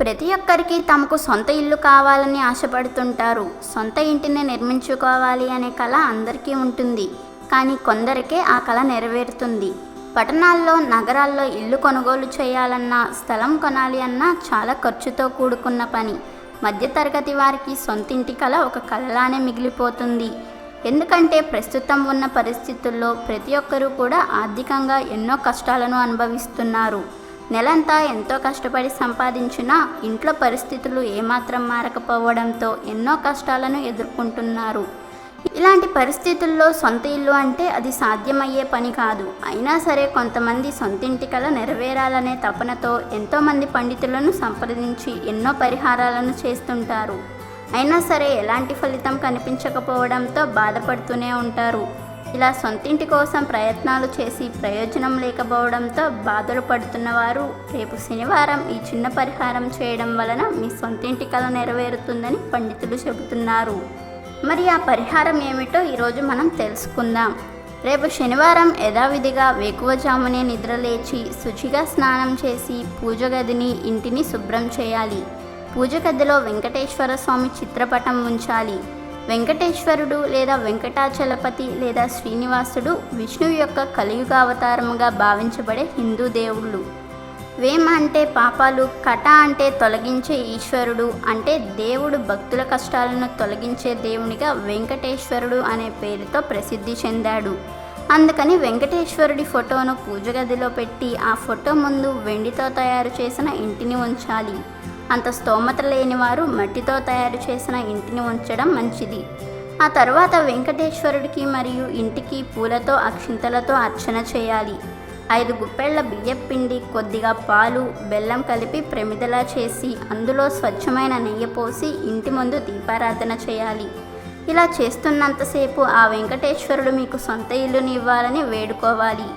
ప్రతి ఒక్కరికి తమకు సొంత ఇల్లు కావాలని ఆశపడుతుంటారు. సొంత ఇంటిని నిర్మించుకోవాలి అనే కళ అందరికీ ఉంటుంది. కానీ కొందరికే ఆ కళ నెరవేరుతుంది. పట్టణాల్లో నగరాల్లో ఇల్లు కొనుగోలు చేయాలన్నా స్థలం కొనాలి అన్నా చాలా ఖర్చుతో కూడుకున్న పని. మధ్యతరగతి వారికి సొంతింటి కళ ఒక కళలానే మిగిలిపోతుంది. ఎందుకంటే ప్రస్తుతం ఉన్న పరిస్థితుల్లో ప్రతి ఒక్కరూ కూడా ఆర్థికంగా ఎన్నో కష్టాలను అనుభవిస్తున్నారు. నెలంతా ఎంతో కష్టపడి సంపాదించినా ఇంట్లో పరిస్థితులు ఏమాత్రం మారకపోవడంతో ఎన్నో కష్టాలను ఎదుర్కొంటున్నారు. ఇలాంటి పరిస్థితుల్లో సొంత ఇల్లు అంటే అది సాధ్యమయ్యే పని కాదు. అయినా సరే కొంతమంది సొంతింటి కల నెరవేరాలనే తపనతో ఎంతోమంది పండితులను సంప్రదించి ఎన్నో పరిహారాలను చేస్తుంటారు. అయినా సరే ఎలాంటి ఫలితం కనిపించకపోవడంతో బాధపడుతూనే ఉంటారు. ఇలా సొంతింటి కోసం ప్రయత్నాలు చేసి ప్రయోజనం లేకపోవడంతో బాధలు పడుతున్న వారు రేపు శనివారం ఈ చిన్న పరిహారం చేయడం వలన మీ సొంతింటి కళ నెరవేరుతుందని పండితులు చెబుతున్నారు. మరి ఆ పరిహారం ఏమిటో ఈరోజు మనం తెలుసుకుందాం. రేపు శనివారం యథావిధిగా వేకువజామునే నిద్రలేచి శుచిగా స్నానం చేసి పూజ గదిని ఇంటిని శుభ్రం చేయాలి. పూజ గదిలో వెంకటేశ్వర స్వామి చిత్రపటం ఉంచాలి. వెంకటేశ్వరుడు లేదా వెంకటాచలపతి లేదా శ్రీనివాసుడు విష్ణువు యొక్క కలియుగ అవతారముగా భావించబడే హిందూ దేవుళ్ళు. వేమ అంటే పాపాలు కట అంటే తొలగించే ఈశ్వరుడు అంటే దేవుడు భక్తుల కష్టాలను తొలగించే దేవునిగా వెంకటేశ్వరుడు అనే పేరుతో ప్రసిద్ధి చెందాడు. అందుకని వెంకటేశ్వరుడి ఫోటోను పూజ గదిలో పెట్టి ఆ ఫోటో ముందు వెండితో తయారు చేసిన ఇంటిని ఉంచాలి. అంత స్తోమత లేనివారు మట్టితో తయారు చేసిన ఇంటిని ఉంచడం మంచిది. ఆ తర్వాత వెంకటేశ్వరుడికి మరియు ఇంటికి పూలతో అక్షింతలతో అర్చన చేయాలి. ఐదు గుప్పెళ్ళ బియ్యపిండి కొద్దిగా పాలు బెల్లం కలిపి ప్రమిదలా చేసి అందులో స్వచ్ఛమైన నెయ్యి పోసి ఇంటి ముందు దీపారాధన చేయాలి. ఇలా చేస్తున్నంతసేపు ఆ వెంకటేశ్వరుడు మీకు సొంత ఇల్లుని ఇవ్వాలని వేడుకోవాలి.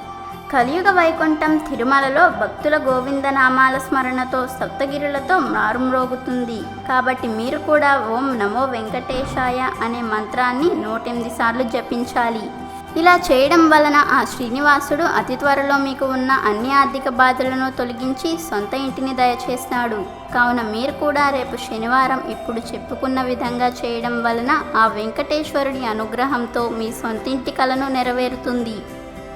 కలియుగ వైకుంఠం తిరుమలలో భక్తుల గోవిందనామాల స్మరణతో సప్తగిరులతో మారుమ్రోగుతుంది. కాబట్టి మీరు కూడా ఓం నమో వెంకటేశాయ అనే మంత్రాన్ని నూటెనిమిది సార్లు జపించాలి. ఇలా చేయడం వలన ఆ శ్రీనివాసుడు అతి త్వరలో మీకు ఉన్న అన్ని ఆర్థిక బాధలను తొలగించి సొంత ఇంటిని దయచేస్తాడు. కావున మీరు కూడా రేపు శనివారం ఇప్పుడు చెప్పుకున్న విధంగా చేయడం వలన ఆ వెంకటేశ్వరుడి అనుగ్రహంతో మీ సొంతింటి కలను నెరవేరుతుంది.